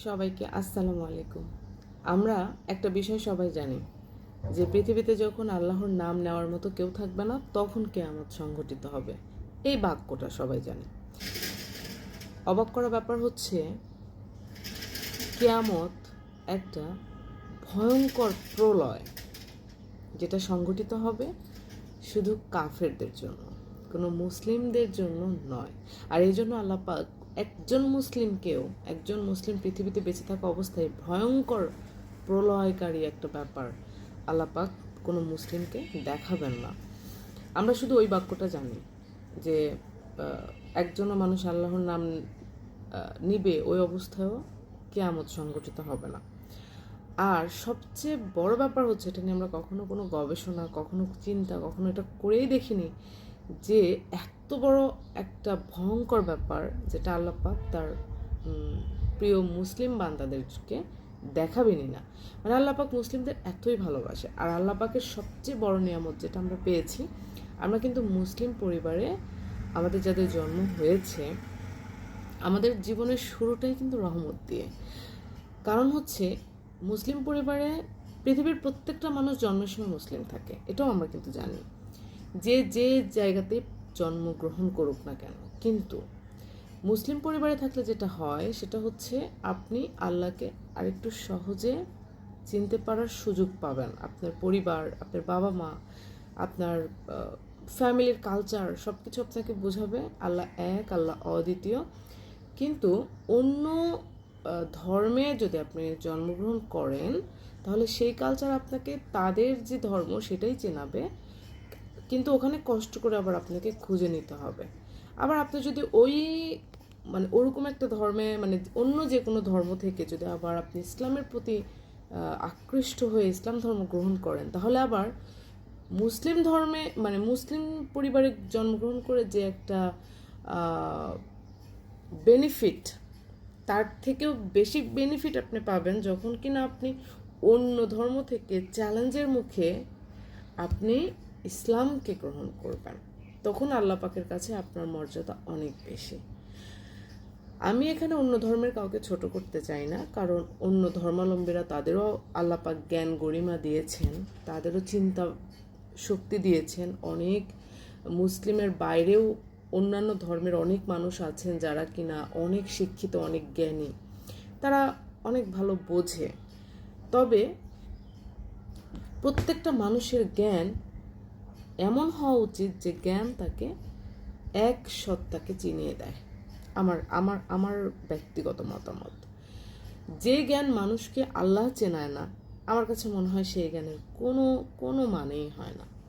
সবাইকে আসসালামু আলাইকুম। আমরা একটা বিষয় সবাই জানি, যে পৃথিবীতে যখন আল্লাহর নাম নেওয়ার মতো কেউ থাকবে না, তখন কেয়ামত সংঘটিত হবে। এই বাক্যটা সবাই জানে। অবাক করা ব্যাপার হচ্ছে, কেয়ামত একটা ভয়ঙ্কর প্রলয়, যেটা সংঘটিত হবে শুধু কাফেরদের জন্য, কোনো মুসলিমদের জন্য নয়। আর এই জন্য আল্লাহ পাক একজন মুসলিমকেও, একজন মুসলিম পৃথিবীতে বেঁচে থাকা অবস্থায় ভয়ঙ্কর প্রলয়কারী একটা ব্যাপার আল্লাহ পাক কোনো মুসলিমকে দেখাবেন না। আমরা শুধু ওই বাক্যটা জানি যে একজনও মানুষ আল্লাহর নাম নিবে ওই অবস্থায়ও কেয়ামত সংগঠিত হবে না। আর সবচেয়ে বড় ব্যাপার হচ্ছে, এটা নিয়ে আমরা কখনো কোনো গবেষণা, কখনো চিন্তা, কখনো এটা করেই দেখিনি যে এত বড় একটা ভয়ঙ্কর ব্যাপার যেটা আল্লাপাক তার প্রিয় মুসলিম বান্দাদেরকে দেখাবেনই না। মানে আল্লাপাক মুসলিমদের এতই ভালোবাসে। আর আল্লাপাকের সবচেয়ে বড় নিয়ামত যেটা আমরা পেয়েছি, আমরা কিন্তু মুসলিম পরিবারে আমাদের যাদের জন্ম হয়েছে, আমাদের জীবনের শুরুটাই কিন্তু রহমত দিয়ে। কারণ হচ্ছে, মুসলিম পরিবারে পৃথিবীর প্রত্যেকটা মানুষ জন্মের সময় মুসলিম থাকে, এটাও আমরা কিন্তু জানি। যে যে জায়গাতে জন্মগ্রহণ করুক না কেন। কিন্তু মুসলিম পরিবারে থাকলে যেটা হয়, সেটা হচ্ছে আপনি আল্লাহকে আরেকটু সহজে চিনতে পারার সুযোগ পাবেন। আপনার পরিবার, আপনার বাবা মা আপনার ফ্যামিলির কালচার সব কিছু আপনাকে বোঝাবে, আল্লাহ এক, আল্লাহ অদ্বিতীয়। কিন্তু অন্য ধর্মে যদি আপনি জন্মগ্রহণ করেন, তাহলে সেই কালচার আপনাকে তাদের যে ধর্ম, সেটাই চেনাবে। কিন্তু ওখানে কষ্ট করে আবার আপনাকে খুঁজে নিতে হবে। আবার আপনি যদি ওই মানে ওরকম একটা ধর্মে মানে অন্য যে কোনো ধর্ম থেকে যদি আবার আপনি ইসলামের প্রতি আকৃষ্ট হয়ে ইসলাম ধর্ম গ্রহণ করেন, তাহলে আবার মুসলিম ধর্মে মানে মুসলিম পরিবারে জন্মগ্রহণ করে যে একটা বেনিফিট তার থেকেও বেশি বেনিফিট আপনি পাবেন যখন কিনা আপনি অন্য ধর্ম থেকে চ্যালেঞ্জের মুখে আপনি ইসলামকে গ্রহণ করবেন, তখন আল্লাহ পাকের কাছে আপনার মর্যাদা অনেক বেশি। আমি এখানে অন্য ধর্মের কাউকে ছোট করতে চাই না, কারণ অন্য ধর্মাবলম্বীরা তাদেরও আল্লাপাক জ্ঞান গরিমা দিয়েছেন, তাদেরও চিন্তা শক্তি দিয়েছেন। অনেক মুসলিমের বাইরেও অন্যান্য ধর্মের অনেক মানুষ আছেন যারা কিনা অনেক শিক্ষিত, অনেক জ্ঞানী। তারা অনেক ভালো বোঝে। তবে প্রত্যেকটা মানুষের জ্ঞান এমন হওয়া উচিত যে জ্ঞান তাকে এক সত্তাকে চিনিয়ে দেয়। আমার আমার আমার ব্যক্তিগত মতামত। যে জ্ঞান মানুষকে আল্লাহ চেনায় না, আমার কাছে মনে হয় সেই জ্ঞানের কোনো কোনো মানেই হয় না।